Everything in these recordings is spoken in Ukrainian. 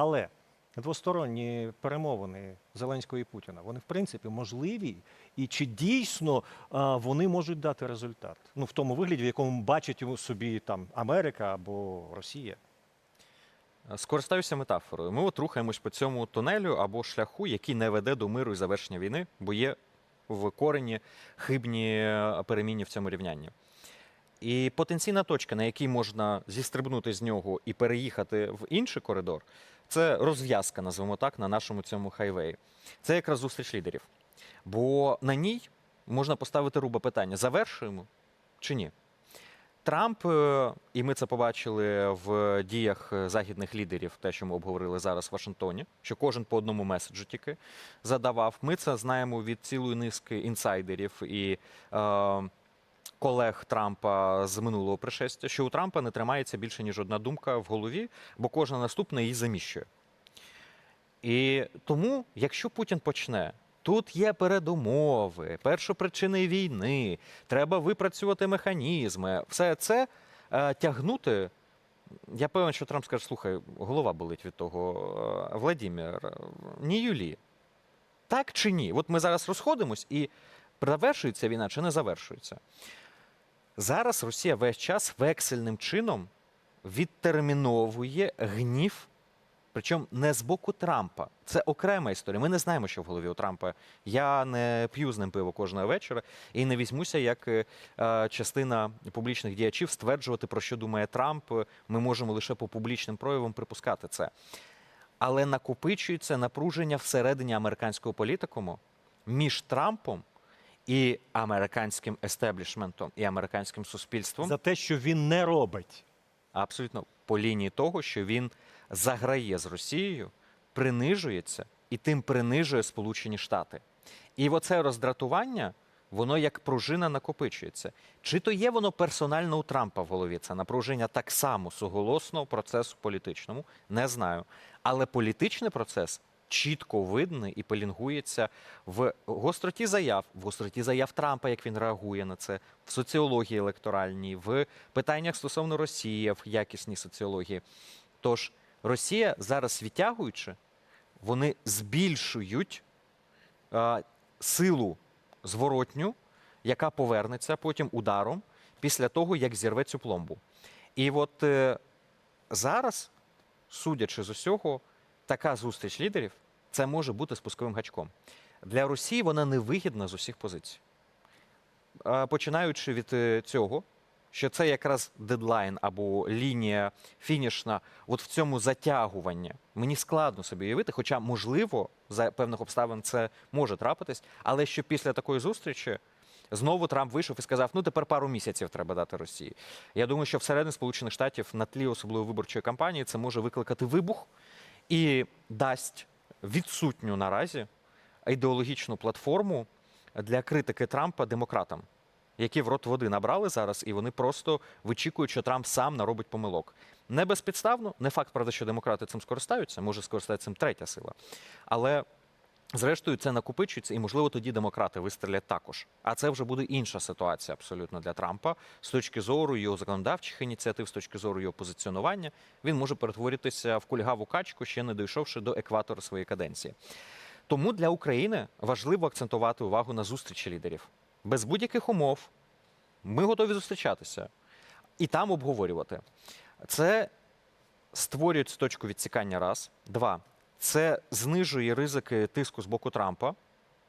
Але двосторонні перемовини Зеленського і Путіна, вони в принципі можливі, і чи дійсно вони можуть дати результат? Ну в тому вигляді, в якому бачить собі там Америка або Росія. Скористаюся метафорою. Ми от рухаємось по цьому тунелю або шляху, який не веде до миру і завершення війни, бо є в корені хибні е, перемінні в цьому рівнянні. І потенційна точка, на якій можна зістрибнути з нього і переїхати в інший коридор, це розв'язка, назвемо так, на нашому цьому хайвеї. Це якраз зустріч лідерів. Бо на ній можна поставити рубе питання: завершуємо чи ні? Трамп, е, і ми це побачили в діях е, західних лідерів, те, що ми обговорили зараз в Вашингтоні, що кожен по одному меседжу тільки задавав. Ми це знаємо від цілої низки інсайдерів і е, колег Трампа з минулого пришестя, що у Трампа не тримається більше ніж одна думка в голові, бо кожна наступна її заміщує. І тому, якщо Путін почне. Тут є передумови, першопричини війни, треба випрацювати механізми. Все це е, тягнути. Я певен, що Трамп скаже: слухай, голова болить від того. Е, Владімір, ні Юлі. Так чи ні? От ми зараз розходимось і завершується війна чи не завершується. Зараз Росія весь час вексельним чином відтерміновує гнів Причому не з боку Трампа. Це окрема історія. Ми не знаємо, що в голові у Трампа. Я не п'ю з ним пиво кожного вечора і не візьмуся як е, частина публічних діячів стверджувати, про що думає Трамп. Ми можемо лише по публічним проявам припускати це. Але накопичується напруження всередині американського політикуму між Трампом і американським естеблішментом і американським суспільством. За те, що він не робить. Абсолютно по лінії того, що він заграє з Росією, принижується і тим принижує Сполучені Штати. І оце роздратування, воно як пружина накопичується. Чи то є воно персонально у Трампа в голові? Це напруження так само суголосного процесу політичному, не знаю. Але політичний процес чітко видний і пелінгується в гостроті заяв, в гостроті заяв Трампа, як він реагує на це, в соціології електоральній, в питаннях стосовно Росії, в якісній соціології. Тож Росія зараз відтягуючи, вони збільшують е, силу зворотню, яка повернеться потім ударом після того, як зірве цю пломбу. І от е, зараз, судячи з усього, така зустріч лідерів це може бути спусковим гачком. Для Росії вона невигідна з усіх позицій. Починаючи від е, цього, що це якраз дедлайн або лінія фінішна, от в цьому затягуванні. Мені складно собі уявити, хоча, можливо, за певних обставин це може трапитись, але що після такої зустрічі знову Трамп вийшов і сказав: ну тепер пару місяців треба дати Росії. Я думаю, що всередині Сполучених Штатів на тлі особливо виборчої кампанії це може викликати вибух і дасть відсутню наразі ідеологічну платформу для критики Трампа демократам, які в рот води набрали зараз, і вони просто вичікують, що Трамп сам наробить помилок. Не безпідставно, не факт, правда, що демократи цим скористаються, може скористатися цим третя сила. Але зрештою це накопичується, і можливо тоді демократи вистрілять також. А це вже буде інша ситуація абсолютно для Трампа з точки зору його законодавчих ініціатив, з точки зору його позиціонування. Він може перетворитися в кульгаву качку, ще не дійшовши до екватора своєї каденції. Тому для України важливо акцентувати увагу на зустрічі лідерів без будь-яких умов. Ми готові зустрічатися і там обговорювати. Це створює цю точку відсікання. Раз, два. Це знижує ризики тиску з боку Трампа.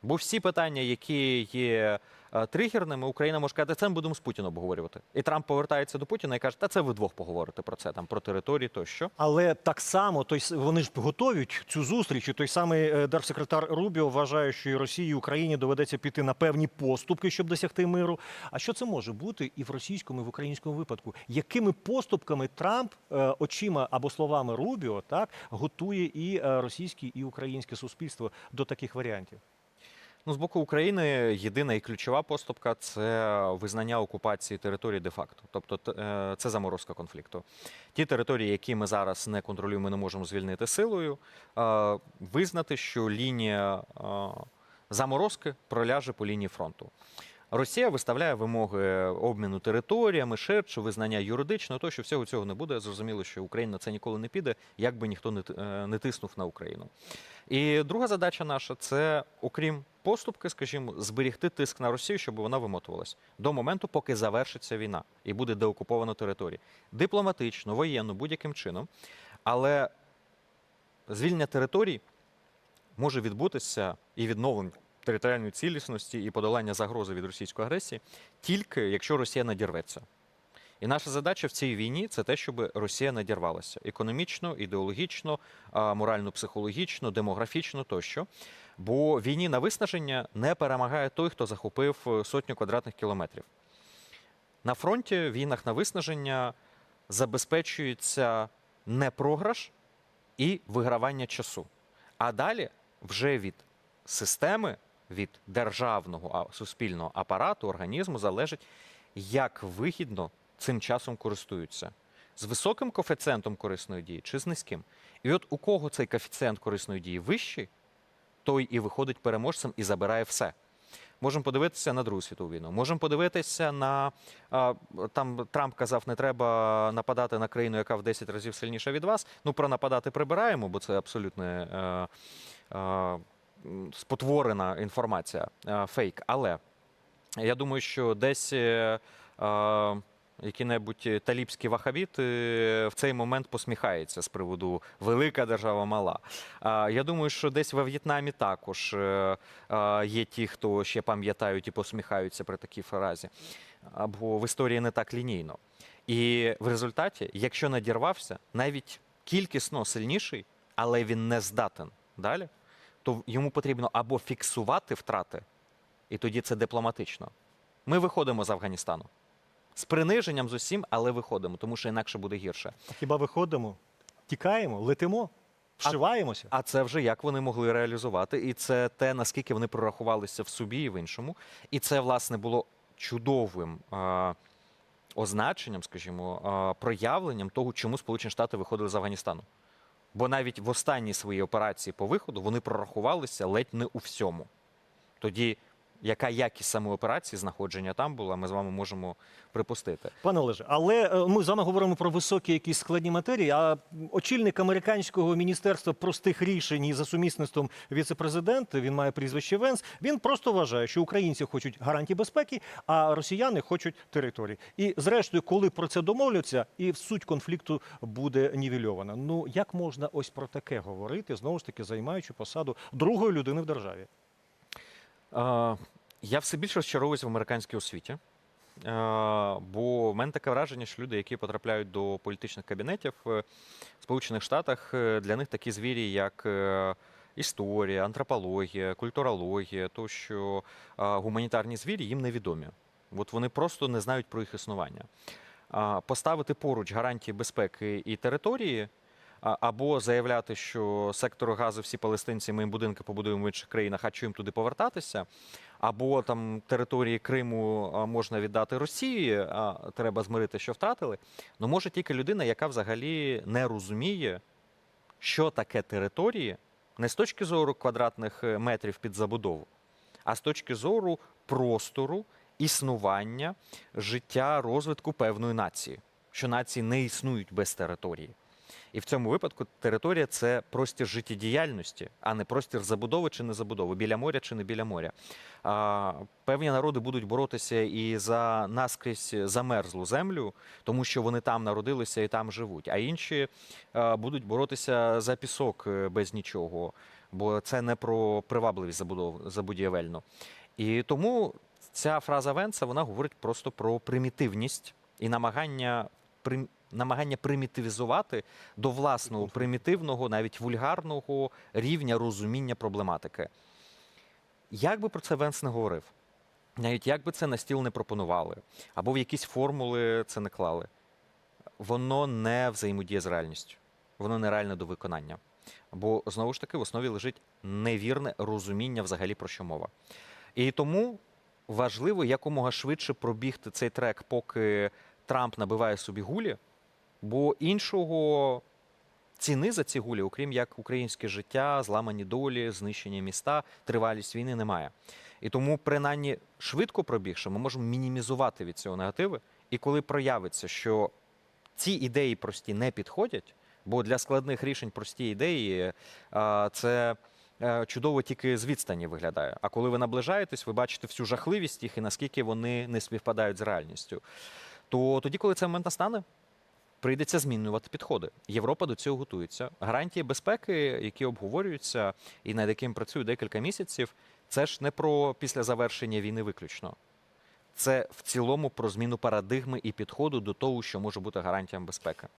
Бо всі питання, які є е, тригерними, Україна може сказати, це ми будемо з Путіним обговорювати. І Трамп повертається до Путіна і каже, та це ви двох поговорите про це, там про території тощо. Але так само той вони ж готують цю зустріч. І той самий е, держсекретар Рубіо вважає, що і Росії, і Україні доведеться піти на певні поступки, щоб досягти миру. А що це може бути і в російському, і в українському випадку? Якими поступками Трамп е, очима або словами Рубіо так готує і російське, і українське суспільство до таких варіантів? Ну, з боку України єдина і ключова поступка це визнання окупації території де-факто. Тобто е, це заморозка конфлікту. Ті території, які ми зараз не контролюємо, ми не можемо звільнити силою, е, визнати, що лінія е, заморозки проляже по лінії фронту. Росія виставляє вимоги обміну територіями, ширше, визнання юридичного, то що всього цього не буде. Зрозуміло, що Україна на це ніколи не піде, як би ніхто не, е, тиснув на Україну. І друга задача наша це, окрім поступки, скажімо, зберігти тиск на Росію, щоб вона вимотувалась до моменту, поки завершиться війна і буде деокупована територія. Дипломатично, воєнно, будь-яким чином. Але звільнення територій може відбутися і відновлення територіальної цілісності і подолання загрози від російської агресії тільки якщо Росія надірветься. І наша задача в цій війні це те, щоб Росія надірвалася економічно, ідеологічно, морально-психологічно, демографічно тощо. Бо війні на виснаження не перемагає той, хто захопив е, сотню квадратних кілометрів. На фронті в війнах на виснаження забезпечується не програш і вигравання часу. А далі вже від системи, від державного суспільного апарату, організму залежить, як вигідно цим часом користуються. З високим коефіцієнтом корисної дії чи з низьким. І от у кого цей коефіцієнт корисної дії вищий, той і виходить переможцем і забирає все. Можемо подивитися на Другу світову війну. Можемо подивитися на там Трамп казав, не треба нападати на країну, яка в 10 разів сильніша від вас. Ну про нападати прибираємо, бо це абсолютно е, е, спотворена інформація, е, фейк. Але я думаю, що десь. Е, е, який-небудь талібський вахабіт е, в цей момент посміхається з приводу велика держава мала. Я думаю, що десь во В'єтнамі також є ті, хто ще пам'ятають і посміхаються при такій фразі. Або в історії не так лінійно. І в результаті, якщо надірвався, навіть кількісно сильніший, але він не здатен далі, то йому потрібно або фіксувати втрати, і тоді це дипломатично. Ми виходимо з Афганістану. З приниженням з усім, але виходимо, тому що інакше буде гірше. Хіба виходимо, тікаємо, летимо, вшиваємося? А це вже як вони могли реалізувати, і це те, наскільки вони прорахувалися в собі і в іншому. І це, власне, було чудовим е, означенням, скажімо, е, проявленням того, чому Сполучені Штати виходили з Афганістану. Бо навіть в останній своїй операції по виходу вони прорахувалися ледь не у всьому. Тоді яка якість самої операції знаходження там була, ми з вами можемо припустити. Пане Олеже, але е, ми з вами говоримо про високі якісь складні матерії. А очільник американського міністерства простих рішень і за сумісництвом віце-президент, він має прізвище Венс. Він просто вважає, що українці хочуть гарантій безпеки, а росіяни хочуть території. І зрештою, коли про це домовляться, і суть конфлікту буде нівельована. Ну як можна ось про таке говорити, знову ж таки займаючи посаду другої людини в державі? Я все більше розчаровуюсь в американській освіті. Бо в мене таке враження, що люди, які потрапляють до політичних кабінетів е, в Сполучених Штатах, е, для них такі звірі, як е, історія, антропологія, культурологія, то що гуманітарні звірі їм невідомі. От вони просто не знають про їх існування. Поставити поруч гарантії безпеки і території. Або заявляти, що сектору газу всі палестинці, ми їм будинки побудуємо в інших країнах, а їм туди повертатися, або там території Криму можна віддати Росії, а треба змирити, що втратили. Ну може тільки людина, яка взагалі не розуміє, що таке території, не з точки зору квадратних е, метрів під забудову, а з точки зору простору, існування, життя, розвитку певної нації, що нації не існують без території. І в цьому випадку територія це простір життєдіяльності, а не простір забудови чи не забудови, біля моря чи не біля моря. А, певні народи будуть боротися і за наскрізь замерзлу землю, тому що вони там народилися і там живуть. А інші а, будуть боротися за пісок е, без нічого, бо це не про привабливість забудов, забудівельну. І тому ця фраза Венца вона говорить просто про примітивність і намагання прим- намагання примітивізувати до власного примітивного, навіть вульгарного рівня розуміння проблематики. Як би про це Венс не говорив, навіть як би це на стіл не пропонували, або в якісь формули це не клали, воно не взаємодіє з реальністю, воно нереальне до виконання. Бо знову ж таки в основі лежить невірне розуміння взагалі про що мова. І тому важливо якомога швидше пробігти цей трек, поки Трамп набиває собі гулі, бо іншого ціни за ці гулі, окрім як українське життя, зламані долі, знищення міста, тривалість війни немає. І тому, принаймні, швидко пробігши, ми можемо мінімізувати від цього негативи. І коли проявиться, що ці ідеї прості не підходять, бо для складних рішень прості ідеї це е, чудово тільки з відстані виглядає. А коли ви наближаєтесь, ви бачите всю жахливість їх і наскільки вони не співпадають з реальністю. То тоді, коли цей момент настане, прийдеться змінювати підходи. Європа до цього готується. Гарантії безпеки, які обговорюються і над яким працюють декілька місяців, це ж не про після завершення війни виключно. Це в цілому про зміну парадигми і підходу до того, що може бути гарантіям безпеки.